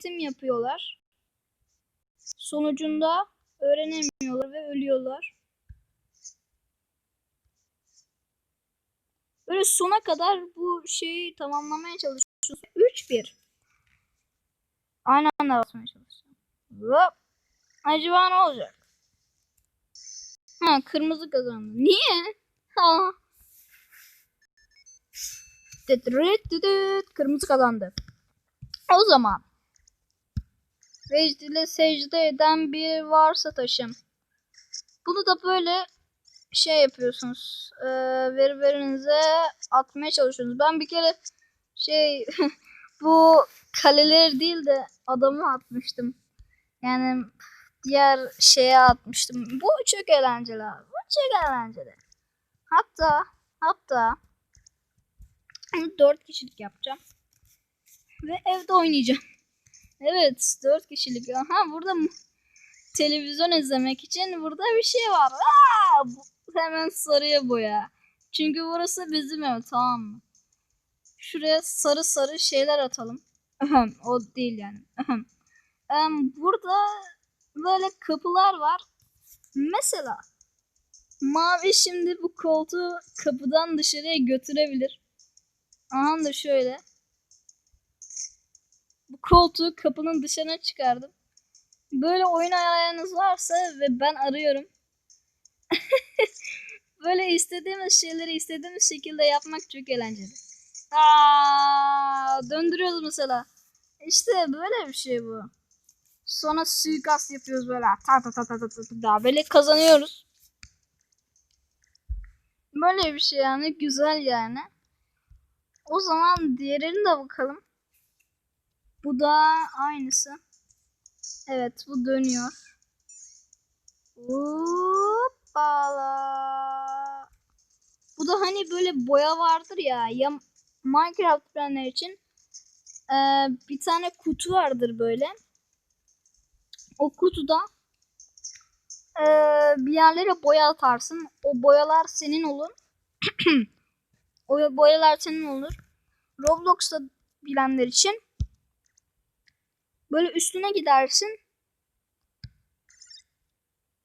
eğitim yapıyorlar. Sonucunda öğrenemiyorlar ve ölüyorlar. Böyle sona kadar bu şeyi tamamlamaya çalışıyorsun. 3-1. Aynı anda basmaya çalışacağım. Hop. Acaba ne olacak? Ha kırmızı kazandı. Niye? Ha. Kırmızı kazandı. O zaman Vecd ile secde eden bir varsa taşım. Bunu da böyle şey yapıyorsunuz. E, veri verinize atmaya çalışıyorsunuz. Ben bir kere şey bu kaleleri değil de adamı atmıştım. Yani diğer şeye atmıştım. Bu çok eğlenceli abi. Bu çok eğlenceli. Hatta hatta 4 kişilik yapacağım. Ve evde oynayacağım. Evet 4 kişilik. Aha burada televizyon izlemek için burada bir şey var. Aa, hemen sarıya boya. Çünkü burası bizim ev tamam mı? Şuraya sarı sarı şeyler atalım. O değil yani. Em, burada böyle kapılar var. Mesela mavi şimdi bu koltuğu kapıdan dışarıya götürebilir. Aha da şöyle. Bu koltuğu kapının dışına çıkardım. Böyle oyun ayarınız varsa ve ben arıyorum. Böyle istediğimiz şeyleri istediğimiz şekilde yapmak çok eğlenceli. Aa, döndürüyoruz mesela. İşte böyle bir şey bu. Sonra suikast yapıyoruz böyle. Ta ta ta ta ta ta ta. Böyle kazanıyoruz. Böyle bir şey yani. Güzel yani. O zaman diğerini de bakalım. Bu da aynısı. Evet bu dönüyor. Hoppala. Bu da hani böyle boya vardır ya. Ya Minecraft bilenler için eee, bir tane kutu vardır böyle. O kutuda eee, bir yerlere boya atarsın. O boyalar senin olur. o boyalar senin olur. Roblox'ta bilenler için böyle üstüne gidersin.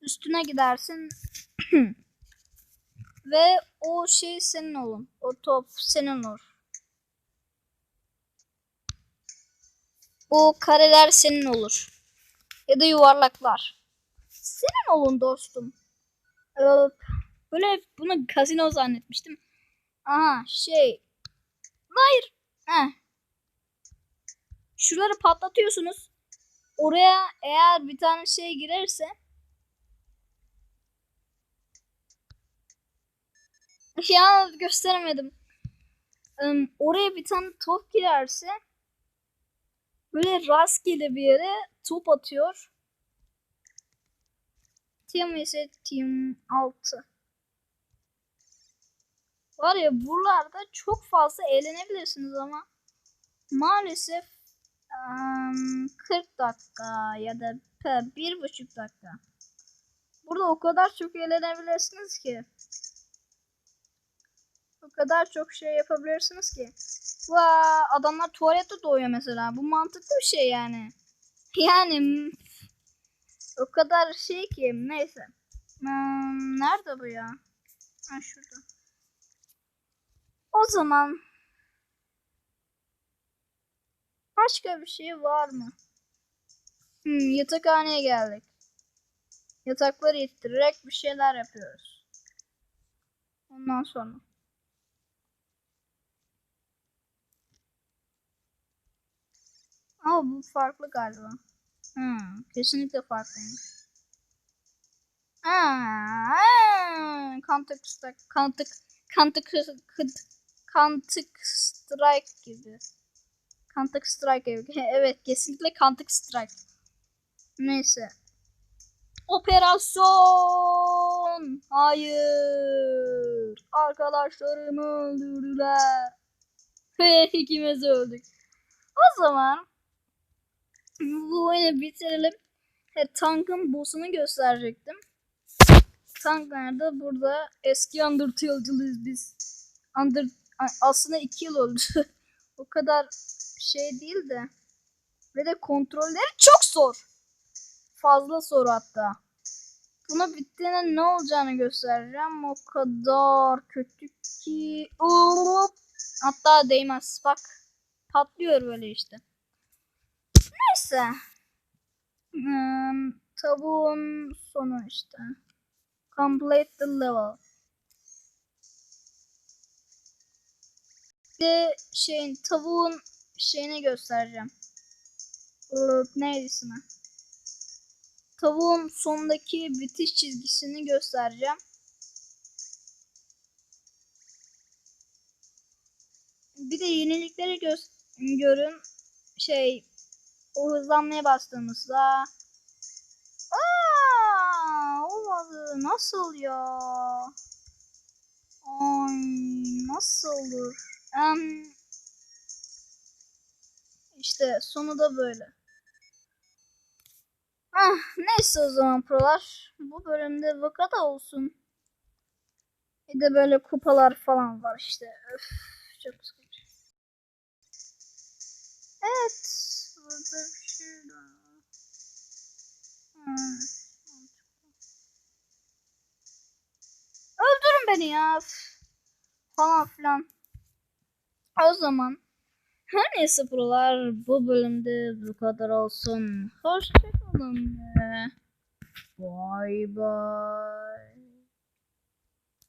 Üstüne gidersin. Ve o şey senin olur. O top senin olur. O kareler senin olur. Ya da yuvarlaklar. Senin olun dostum. Böyle bunu kasino zannetmiştim. Aha şey. Hayır. Heh. Şuraları patlatıyorsunuz. Oraya eğer bir tane şey girerse ya gösteremedim. Im, oraya bir tane top girerse böyle rastgele bir yere top atıyor. Team ise team 6. Var ya buralarda çok fazla eğlenebilirsiniz ama maalesef ım, 40 dakika ya da bir buçuk dakika. Burada o kadar çok eğlenebilirsiniz ki. O kadar çok şey yapabilirsiniz ki. Vaa adamlar tuvalette doğuyor mesela. Bu mantıklı bir şey yani. Yani o kadar şey ki neyse. Hmm, nerede bu ya? Ha şurada. O zaman başka bir şey var mı? Hmm, yatakhaneye geldik. Yatakları ittirerek bir şeyler yapıyoruz. Ondan sonra. Ama bu farklı galiba. Hmm, kesinlikle farklıymış. Kantık strike, kantık, kantık, kantık strike gibi. Kantık strike. Evet, kesinlikle kantık strike. Neyse. Operasyon! Hayır! Arkadaşlarımı öldürdüler. Ve ikimiz öldük. O zaman bu oyunu bitirelim. He, tankın boss'unu gösterecektim. Tank nerede? Burada eski Undertale'cılıyız biz. Under, aslında iki yıl oldu. o kadar şey değil de. Ve de kontrolleri çok zor. Fazla zor hatta. Buna bittiğinde ne olacağını göstereceğim. O kadar kötü ki. Hop. Hatta değmez. Bak. Patlıyor böyle işte. Neyse. Hmm, tavuğun sonu işte. Complete the level. Bir de şeyin tavuğun şeyini göstereceğim. Neydi ismi? Tavuğun sondaki bitiş çizgisini göstereceğim. Bir de yenilikleri göz görün. Şey o hızlanmaya bastığımızda Aa, olmadı. Nasıl ya? Ay, nasıl olur? Em, işte sonu da böyle. Ah, neyse o zaman prolar. Bu bölümde bu kadar olsun. Bir de böyle kupalar falan var işte. Öf, çok sıkıcı. Evet. Burada bir şey daha. Hmm. Öldürün beni ya. Falan filan. O zaman her neyse buralar bu bölümde bu kadar olsun. Hoşçakalın. Bye bye.